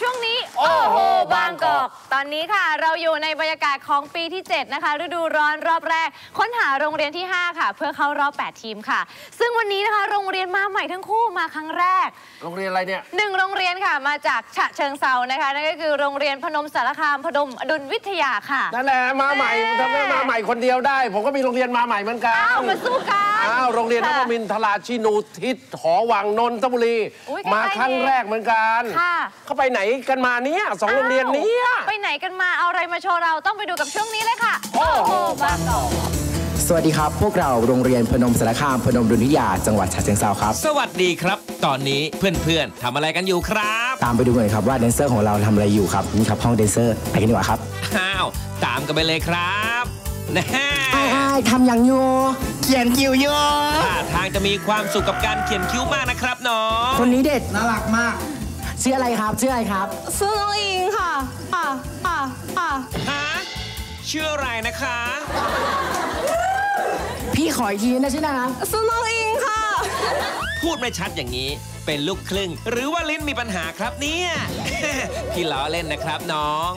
ช่วงนี้ โอ้โห บางกอก ตอนนี้ค่ะ เราอยู่ในบรรยากาศของปีที่ 7 นะคะ ฤดูร้อนรอบแรก ค้นหาโรงเรียนที่ 5 ค่ะ เพื่อเข้ารอบ 8 ทีมค่ะ ซึ่งวันนี้นะคะ โรงเรียนมาใหม่ทั้งคู่มาครั้งแรก โรงเรียนอะไรเนี่ยหนึ่งโรงเรียนค่ะมาจากฉะเชิงเซานะคะนั่นก็คือโรงเรียนพนมสารคามพนมอดุลวิทยาค่ะนั่นแหละมาใหม่แม่ทำไมมาใหม่คนเดียวได้ ผมก็มีโรงเรียนมาใหม่เหมือนกันอ้าวมาสู้กันอ้าวโรงเรียนนค่ะวมินทราชินูทิศหอวังนนทบุรี อุ๊ยมาใกล้ๆครั้งแรกเหมือนกันค่ะ เขาไปไหนกันมาเนี่ยสองโรงเรียนเนี้ย อ้าวไปไหนกันมาเอาอะไรมาโชว์เราต้องไปดูกับช่วงนี้เลยค่ะ โอ้โห บางกอก สวัสดีครับ พวกเราโรงเรียนพนมสารคามพนมรุนวิทยาจังหวัดฉะเชิงเทราครับ สวัสดีครับ ตอนนี้เพื่อนๆทำอะไรกันอยู่ครับตามไปดูกันเลยครับว่าแดนเซอร์ของเราทำอะไรอยู่ครับนี่ครับห้องแดนเซอร์ไปกันดีกว่าครับอ้าวตามกันไปเลยครับแน่ไอ้ไอ้ทำอย่างโย เขียนคิวโยท่าทางจะมีความสุขกับการเขียนคิ้วมากนะครับน้องคนนี้เด็ดน่ารักมากชื่ออะไรครับชื่ออะไรครับซื้อน้องอิงค่ะค่ะค่ะค่ะฮะชื่ออะไรนะคะ พี่ขออีกทีนะชื่อนะครับซื้อน้องอิงค่ะ พูดไม่ชัดอย่างนี้เป็นลูกครึ่ง หรือว่าลิ้นมีปัญหาครับเนี่ยพี่ล้อเล่นนะครับน้อง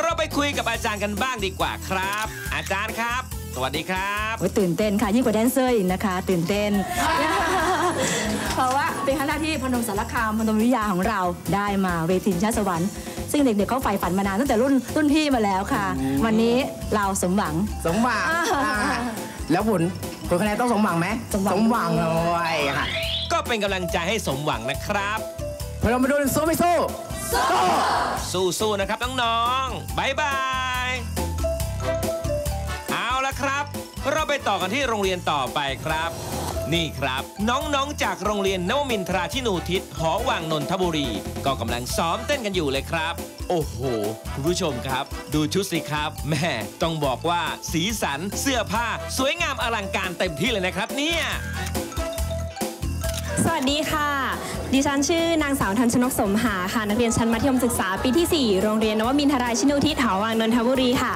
เราไปคุยกับอาจารย์กันบ้างดีกว่าครับ อาจารย์ครับ สวัสดีครับโอ้ยตื่นเต้นค่ะยิ่งกว่าแดนเซอร์อีกนะคะ ตื่นเต้น เพราะว่าเป็นครั้งแรกที่พนมสารคามพนมวิทยาของเราได้มาเวทีชิงชาติสวรรค์ซึ่งเด็กๆเขาใฝ่ฝันมานานตั้งแต่รุ่นรุ่นพี่มาแล้วค่ะ วันนี้เราสมหวังสมหวังอ่าแล้วผลผลคะแนนต้องสมหวังไหมสมหวังสมหวังเลยค่ะก็เป็นกำลังใจให้สมหวังนะครับพนมมาดูสู้ไม่สู้สู้ๆนะครับน้องๆบายบาย ต่อกันที่โรงเรียนต่อไปครับ นี่ครับ น้องๆจากโรงเรียนนวมินทราชินูทิศหอวังนนทบุรี ก็กำลังซ้อมเต้นกันอยู่เลยครับ โอ้โห คุณผู้ชมครับ ดูชุดสิครับแม่ต้องบอกว่าสีสันเสื้อผ้าสวยงามอลังการเต็มที่เลยนะครับ เนี่ยสวัสดีค่ะ ดิฉันชื่อนางสาวทันชนกสมหาค่ะ นักเรียนชั้นมัธยมศึกษาปีที่ 4 โรงเรียนนวมินทราชินูทิศหอวังนนทบุรีค่ะ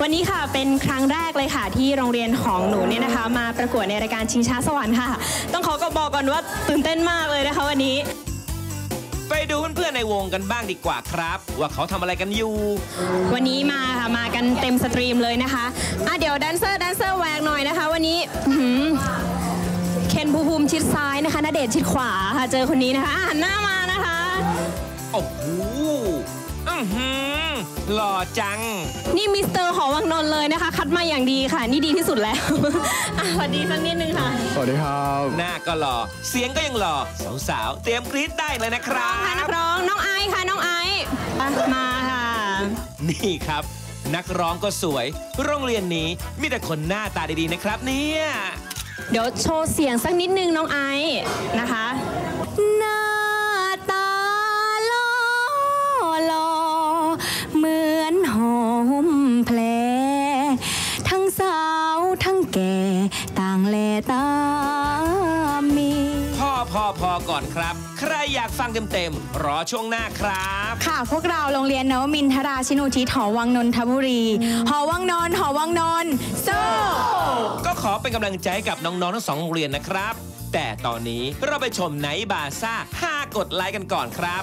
วันนี้ค่ะเป็นครั้งแรกเลยค่ะ ที่โรงเรียนของหนูเนี่ยนะคะ มาประกวดในรายการชิงช้าสวรรค์ค่ะ ต้องขอก็บอกก่อนว่าตื่นเต้นมากเลยนะคะ วันนี้ ไปดูเพื่อนๆในวงกันบ้างดีกว่าครับ ว่าเขาทำอะไรกันอยู่ วันนี้มาค่ะมากันเต็มสตรีมเลยนะคะอะเดี๋ยวแดนเซอร์แดนเซอร์แวกหน่อยนะคะ วันนี้อื้อหือเคน ภูมิภูมิชิดซ้ายนะคะณเดชน์ชิดขวาค่ะเจอคนนี้นะคะอะหันหน้ามานะคะ โอ้โหอื้อหือหล่อจัง นี่มิสเตอร์หอวังนนท์เลยนะคะ คัดมาอย่างดีค่ะ นี่ดีที่สุดแล้วอะสวัสดีสักนิดนึงค่ะสวัสดีครับหน้าก็หล่อ เสียงก็ยังหล่อสาวๆเตรียมกรี๊ดได้เลยนะครัค่ะนับ กร้องน้องไอซ์ค่ะน้องไอซ์อะมาค่ะ นี่ครับ นักร้องก็สวย โรงเรียนนี้มีแต่คนหน้าตาดีๆนะครับเนี่ย เดี๋ยวโชว์เสียงสักนิดนึงน้องไอซ์นะคะหน้าตาล่อลอเหมือนหอมแผลทั้งสาวทั้งแก่ต่างแลตา พ่อพอพอก่อนครับ ใครอยากฟังเต็มๆรอช่วงหน้าครับ ค่ะ พวกเราโรงเรียนนวมินทราชินูทิศหอวังนนทบุรี หอวังนนท์หอวังนนท์สู้ก็ขอเป็นกำลังใจให้กับน้องๆทั้งสองโรงเรียนนะครับ แต่ตอนนี้เราไปชมไนท์บาซ่า5กดไลค์กันก่อนครับ